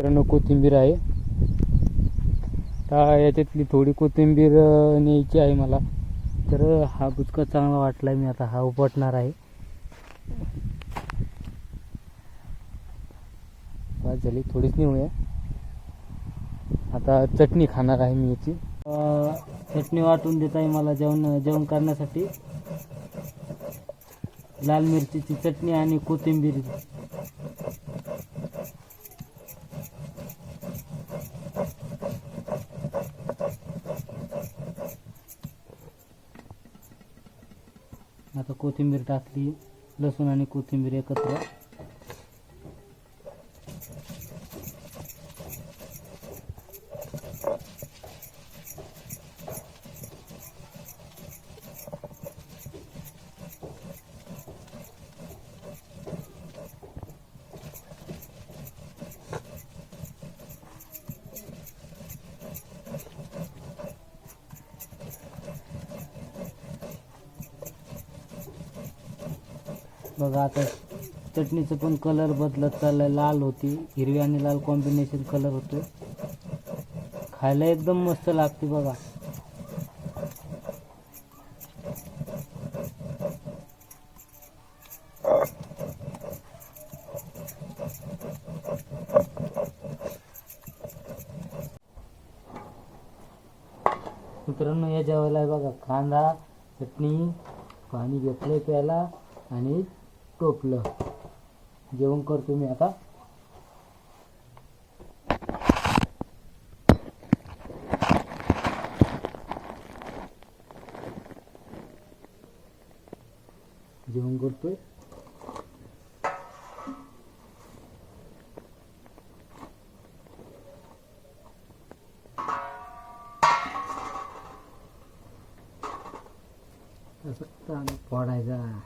मित्रांनो कोथिंबीर आहे. तर याच्यातली थोडी कोथिंबीर न्यायची आहे मला. तर हा बुचका चांगला वाटला मी आता. हा उपटणार आहे. बस झाली थोडीच नेऊया आता चटणी खाणार आहे मी याची. चटणी वाटून देत आहे मला जेवण जेवण करण्यासाठी. लाल मिरचीची चटणी आणि कोथिंबीर. आता कोथिंबीर टाकली लसूण आणि कोथिंबीर एकत्र. बघा आता चटणीचं पण कलर बदलत चाललाय. लाल होती. हिरवी आणि लाल कॉम्बिनेशन कलर होतो. खायला एकदम मस्त लागते बघा. मित्रांनो या जेवायला आहे बघा. कांदा चटणी पाणी घेतलंय प्यायला आणि टोपलं. जेवण करतो मी आता. जेवण करतोय. असं चांगलं फोडायचा.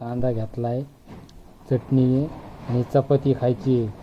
कांदा घेतलाय चटणी आणि चपाती खायची. आहे